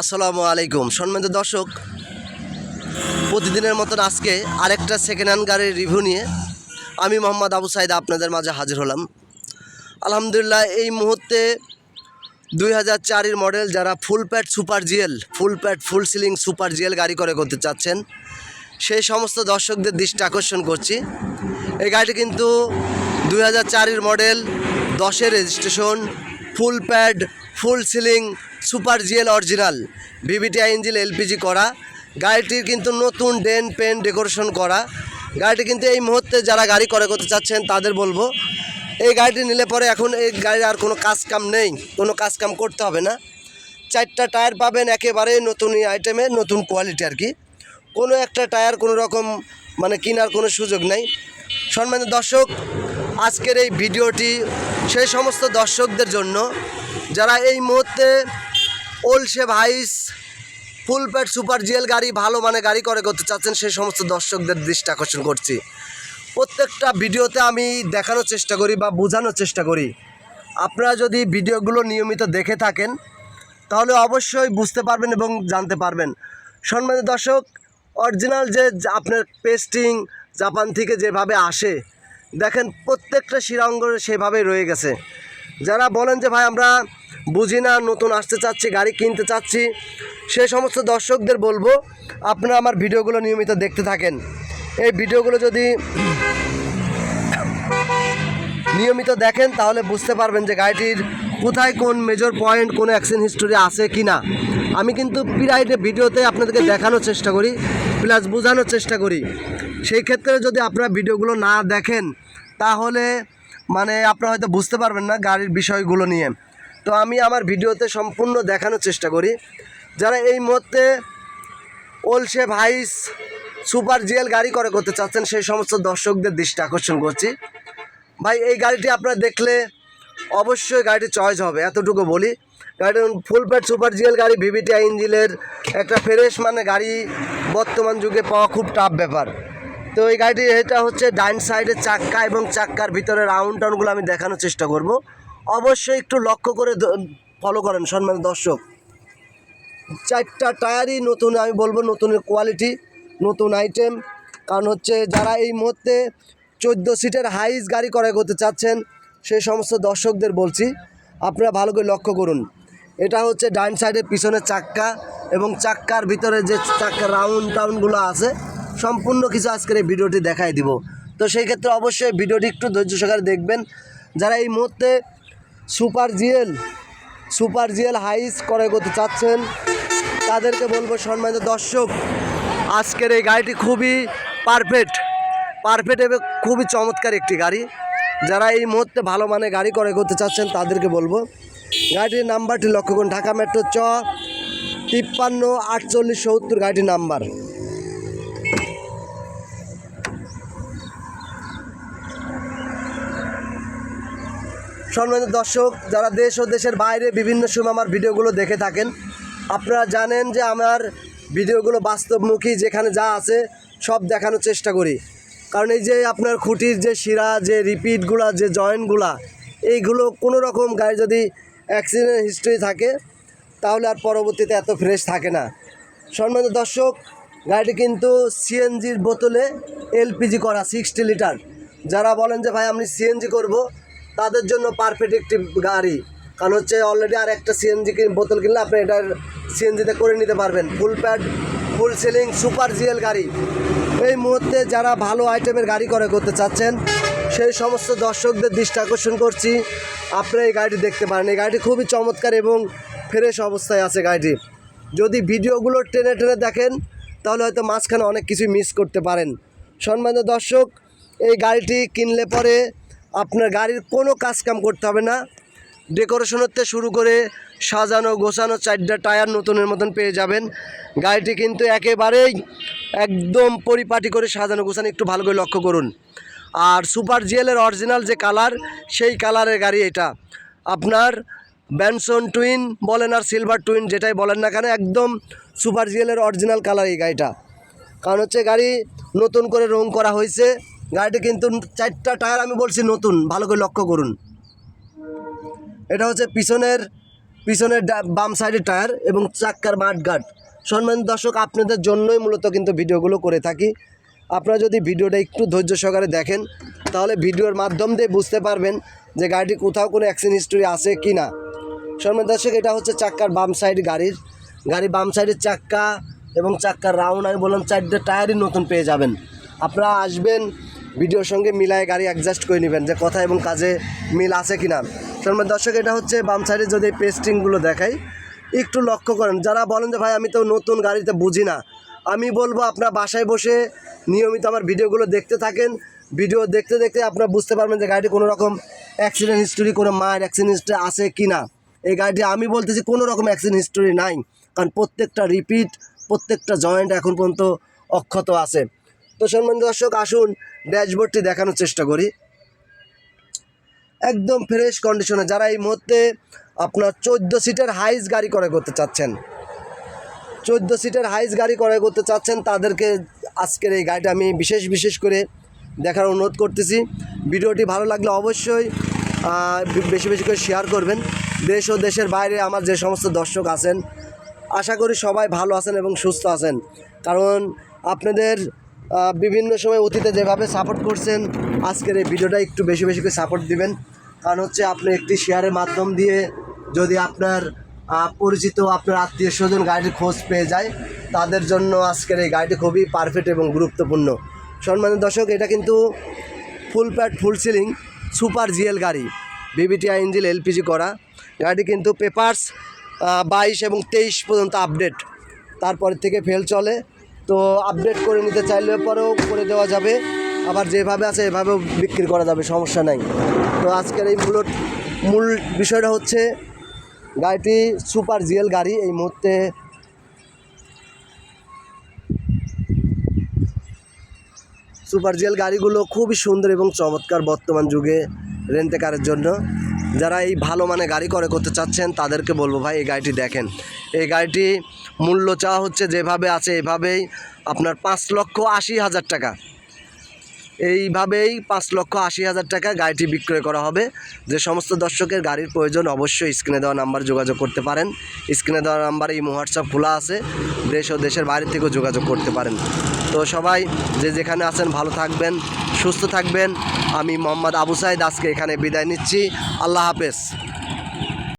আসসালামু আলাইকুম। সম্মানিত দর্শক, প্রতিদিনের মতন আজকে আরেকটা সেকেন্ড হ্যান্ড গাড়ির রিভিউ নিয়ে আমি মোহাম্মদ আবু সাইদ আপনাদের মাঝে হাজির হলাম। আলহামদুলিল্লাহ, এই মুহূর্তে দুই হাজার চারের মডেল যারা full pad super GL full pad full ceiling super GL গাড়ি করে করতে চাচ্ছেন, সেই সমস্ত দর্শকদের দৃষ্টি আকর্ষণ করছি। এই গাড়িটি কিন্তু দুই হাজার চারের মডেল দশের registration full pad, full ceiling, super GL original. VVTI engine LPG করা। গাড়িটির কিন্তু নতুন ডেন পেন ডেকোরেশন করা। গাড়িটি কিন্তু এই মুহূর্তে যারা গাড়ি করে করতে চাচ্ছেন, তাদের বলব, এই গাড়িটি নিলে পরে এখন এই গাড়ির আর কোনো কাজ কাম নেই, কোনো কাজ কাম করতে হবে না। চারটা টায়ার পাবেন একেবারে নতুন আইটেমে, নতুন কোয়ালিটি আর কি। কোনো একটা টায়ার কোনো রকম মানে কেনার কোনো সুযোগ নেই। সম্মানিত দর্শক আজকের এই ভিডিওটি সেই সমস্ত দর্শকদের জন্য, যারা এই মুহূর্তে ওলসে ভাইস ফুল প্যাড সুপার জিএল গাড়ি ভালো মানে গাড়ি করে করতে চাচ্ছেন, সেই সমস্ত দর্শকদের দৃষ্টি আকর্ষণ করছি। প্রত্যেকটা ভিডিওতে আমি দেখানোর চেষ্টা করি বা বোঝানোর চেষ্টা করি। আপনারা যদি ভিডিওগুলো নিয়মিত দেখে থাকেন, তাহলে অবশ্যই বুঝতে পারবেন এবং জানতে পারবেন। সম্মানিত দর্শক, অরিজিনাল যে আপনার পেস্টিং জাপান থেকে যেভাবে আসে দেখেন, প্রত্যেকটা শিরাঙ্গ সেভাবেই রয়ে গেছে। যারা বলেন যে, ভাই, আমরা বুঝি না, নতুন আসতে চাচ্ছি, গাড়ি কিনতে চাচ্ছি, সে সমস্ত দর্শকদের বলব, আপনারা আমার ভিডিওগুলো নিয়মিত দেখতে থাকেন। এই ভিডিওগুলো যদি নিয়মিত দেখেন, তাহলে বুঝতে পারবেন যে, গাড়িটির কোথায় কোন মেজর পয়েন্ট কোন অ্যাক্সিডেন্ট হিস্টোরি আছে কি না আমি কিন্তু প্রায় ভিডিওতে আপনাদেরকে দেখানোর চেষ্টা করি প্লাস বোঝানোর চেষ্টা করি। সেই ক্ষেত্রে যদি আপনারা ভিডিওগুলো না দেখেন, তাহলে মানে আপনারা হয়তো বুঝতে পারবেন না গাড়ির বিষয়গুলো নিয়ে। তো আমি আমার ভিডিওতে সম্পূর্ণ দেখানোর চেষ্টা করি। যারা এই মুহূর্তে ওলসে ভাইস সুপার জিএল গাড়ি করে করতে চাচ্ছেন, সেই সমস্ত দর্শকদের দৃষ্টি আকর্ষণ করছি। ভাই, এই গাড়িটি আপনারা দেখলে অবশ্যই গাড়িটি চয়েস হবে, এতটুকু বলি। গাড়িটি ফুল প্যাড সুপার জিএল গাড়ি ভিভিটিআই ইঞ্জিনের একটা ফ্রেশ মানে গাড়ি বর্তমান যুগে পাওয়া খুব টাফ ব্যাপার। তো এই গাড়িটি এটা হচ্ছে ডাইন সাইডের চাক্কা এবং চাক্কার ভিতরে রাউন্ড টাউনগুলো আমি দেখানোর চেষ্টা করব। অবশ্যই একটু লক্ষ্য করে ফলো করেন সম্মান দর্শক। চারটা টায়ারই নতুন, আমি বলব নতুনের কোয়ালিটি নতুন আইটেম কারণ হচ্ছে যারা এই মুহূর্তে চোদ্দ সিটের হাইস গাড়ি করে করতে চাচ্ছেন, সেই সমস্ত দর্শকদের বলছি, আপনারা ভালো করে লক্ষ্য করুন। এটা হচ্ছে ডাইন সাইডের পিছনের চাক্কা এবং চাক্কার ভিতরে যে চাক্কার রাউন্ড টাউনগুলো আছে সম্পূর্ণ কিছু আজকের এই ভিডিওটি দেখাই দিব। তো সেই ক্ষেত্রে অবশ্যই ভিডিওটি একটু ধৈর্য সহকারে দেখবেন। যারা এই মুহূর্তে সুপার জিএল সুপার জিএল হাইস করে করতে চাচ্ছেন, তাদেরকে বলব সম্মানিত দর্শক, আজকের এই গাড়িটি খুবই পারফেক্ট পারফেক্ট এবং খুবই চমৎকার একটি গাড়ি। যারা এই মুহূর্তে ভালো মানে গাড়ি করে করতে চাচ্ছেন, তাদেরকে বলব, গাড়িটির নাম্বারটি লক্ষ্য করুন, ঢাকা মেট্রো চ তিপ্পান্ন আটচল্লিশ সত্তর গাড়িটির নাম্বার। সম্মানিত দর্শক, যারা দেশ ও দেশের বাইরে বিভিন্ন সময় আমার ভিডিওগুলো দেখে থাকেন, আপনারা জানেন যে আমার ভিডিওগুলো বাস্তবমুখী, যেখানে যা আছে সব দেখানোর চেষ্টা করি। কারণ এই যে আপনার খুঁটির যে শিরা, যে রিপিটগুলা, যে জয়েন্টগুলা, এইগুলো কোনো রকম গাড়ি যদি অ্যাক্সিডেন্ট হিস্ট্রি থাকে, তাহলে আর পরবর্তীতে এত ফ্রেশ থাকে না। সম্মানিত দর্শক, গাড়িটি কিন্তু সিএনজির বোতলে এলপিজি করা সিক্সটি লিটার যারা বলেন যে, ভাই, আমি সিএনজি করব তাদের জন্য পারফেক্ট একটি গাড়ি। কারণ হচ্ছে অলরেডি আর একটা সিএনজি বোতল কিনলে আপনি এটার সিএনজিতে করে নিতে পারবেন। Full pad full ceiling super GL গাড়ি। এই মুহূর্তে যারা ভালো আইটেমের গাড়ি করে করতে চাচ্ছেন, সেই সমস্ত দর্শকদের দৃষ্টি আকর্ষণ করছি। আপনারা এই গাড়িটি দেখতে পারেন। এই গাড়িটি খুবই চমৎকার এবং ফ্রেশ অবস্থায় আছে গাড়িটি। যদি ভিডিওগুলো টেনে টেনে দেখেন, তাহলে হয়তো মাঝখানে অনেক কিছু মিস করতে পারেন। সম্মানিত দর্শক, এই গাড়িটি কিনলে পরে আপনার গাড়ির কোনো কাজ কাম করতে হবে না। ডেকোরেশনের থেকে শুরু করে সাজানো, গোছানো চারটা টায়ার নতুনের মতন পেয়ে যাবেন। গাড়িটি কিন্তু একেবারেই একদম পরিপাটি করে সাজানো, গোছানো, একটু ভালো করে লক্ষ্য করুন। আর সুপার জিএলের অরিজিনাল যে কালার, সেই কালারের গাড়ি এটা। আপনার ব্যানসন টুইন বলেন আর সিলভার টুইন যেটাই বলেন না কেন, একদম সুপার জিএলের অরিজিনাল কালার এই গাড়িটা। কারণ হচ্ছে গাড়ি নতুন করে রং করা হয়েছে। গাড়িটি কিন্তু চারটা টায়ার আমি বলছি নতুন, ভালো করে লক্ষ্য করুন। এটা হচ্ছে পিছনের পিছনের বাম সাইডের টায়ার এবং চাক্কার মাঠ গার্ড সম্মান দর্শক, আপনাদের জন্যই মূলত কিন্তু ভিডিওগুলো করে থাকি। আপনারা যদি ভিডিওটা একটু ধৈর্য সহকারে দেখেন, তাহলে ভিডিওর মাধ্যম দিয়ে বুঝতে পারবেন যে গাড়িটি কোথাও কোনো অ্যাক্সিডেন্ট হিস্টোরি আছে কি না। সম্মান দর্শক, এটা হচ্ছে চাক্কার বাম সাইড গাড়ির। গাড়ি বাম সাইডের চাক্কা এবং চাক্কার রাউন্ড, আমি বললাম চারটে টায়ারই নতুন পেয়ে যাবেন। আপনারা আসবেন ভিডিওর সঙ্গে মিলায় গাড়ি অ্যাডজাস্ট করে নেবেন যে কথা এবং কাজে মিল আছে কি না সম্মান দর্শক, এটা হচ্ছে বাম সাইডে যদি পেস্টিংগুলো দেখাই, একটু লক্ষ্য করেন। যারা বলেন যে, ভাই, আমি তো নতুন গাড়িতে বুঝি না। আমি বলব, আপনার বাসায় বসে নিয়মিত আমার ভিডিওগুলো দেখতে থাকেন। ভিডিও দেখতে দেখতে আপনারা বুঝতে পারবেন যে, গাড়িটি কোনো রকম অ্যাক্সিডেন্ট হিস্টোরি কোনো মায়ের অ্যাক্সিডেন্ট হিস্টোরি আছে কি না এই গাড়িটি আমি বলতেছি কোনো রকম অ্যাক্সিডেন্ট হিস্টোরি নাই। কারণ প্রত্যেকটা রিপিট প্রত্যেকটা জয়েন্ট এখন পর্যন্ত অক্ষত আছে। তো সম্মান দর্শক, আসুন ড্যাশবোর্ডটি দেখানোর চেষ্টা করি। একদম ফ্রেশ কন্ডিশনে যারা এই মুহূর্তে আপনার চোদ্দ সিটের হাইস গাড়ি করে করতে চাচ্ছেন, চোদ্দ সিটের হাইস গাড়ি ক্রয় করতে চাচ্ছেন, তাদেরকে আজকের এই গাড়িটা আমি বিশেষ বিশেষ করে দেখার অনুরোধ করতেছি। ভিডিওটি ভালো লাগলে অবশ্যই বেশি বেশি করে শেয়ার করবেন। দেশ ও দেশের বাইরে আমার যে সমস্ত দর্শক আছেন, আশা করি সবাই ভালো আছেন এবং সুস্থ আছেন। কারণ আপনাদের বিভিন্ন সময় অতীতে যেভাবে সাপোর্ট করছেন, আজকের এই ভিডিওটা একটু বেশি বেশি করে সাপোর্ট দিবেন। কারণ হচ্ছে আপনি একটি শেয়ারের মাধ্যম দিয়ে যদি আপনার পরিচিত আপনার আত্মীয় স্বজন গাড়ির খোঁজ পেয়ে যায়, তাদের জন্য আজকের এই গাড়িটি খুবই পারফেক্ট এবং গুরুত্বপূর্ণ। সম্মানিত দর্শক, এটা কিন্তু full pad full ceiling super GL গাড়ি বিবিটিআই ইঞ্জিল এলপিজি করা। গাড়িটি কিন্তু পেপার্স বাইশ এবং তেইশ পর্যন্ত আপডেট তারপর থেকে ফেল চলে। তো আপডেট করে নিতে চাইলে পরেও করে দেওয়া যাবে। আবার যেভাবে আছে এভাবেও বিক্রি করা যাবে, সমস্যা নাই। তো আজকের এই মূল মূল বিষয়টা হচ্ছে, গাড়িটি সুপার জিএল গাড়ি, এই মুহূর্তে সুপার জিএল গাড়িগুলো খুবই সুন্দর এবং চমৎকার বর্তমান যুগে রেন্টে কারের জন্য। যারা এই ভালো মানে গাড়ি করে করতে চাচ্ছেন, তাদেরকে বলব ভাই, এই গাড়িটি দেখেন। এই গাড়িটি মূল্য চাওয়া হচ্ছে যেভাবে আছে এভাবেই আপনার পাঁচ লক্ষ আশি হাজার টাকা। এইভাবেই পাঁচ লক্ষ আশি হাজার টাকা গাড়িটি বিক্রয় করা হবে। যে সমস্ত দর্শকের গাড়ির প্রয়োজন অবশ্যই স্ক্রিনে দেওয়া নাম্বার যোগাযোগ করতে পারেন। স্ক্রিনে দেওয়া নাম্বারে এই হোয়াটসঅ্যাপ খোলা আছে। দেশ ও দেশের বাইরে থেকেও যোগাযোগ করতে পারেন। তো সবাই, যে যেখানে আছেন ভালো থাকবেন। সুস্থ থাকবেন। আমি মোহাম্মদ আবু সাইদ আজকে এখানে বিদায় নিচ্ছি। আল্লাহ হাফেজ।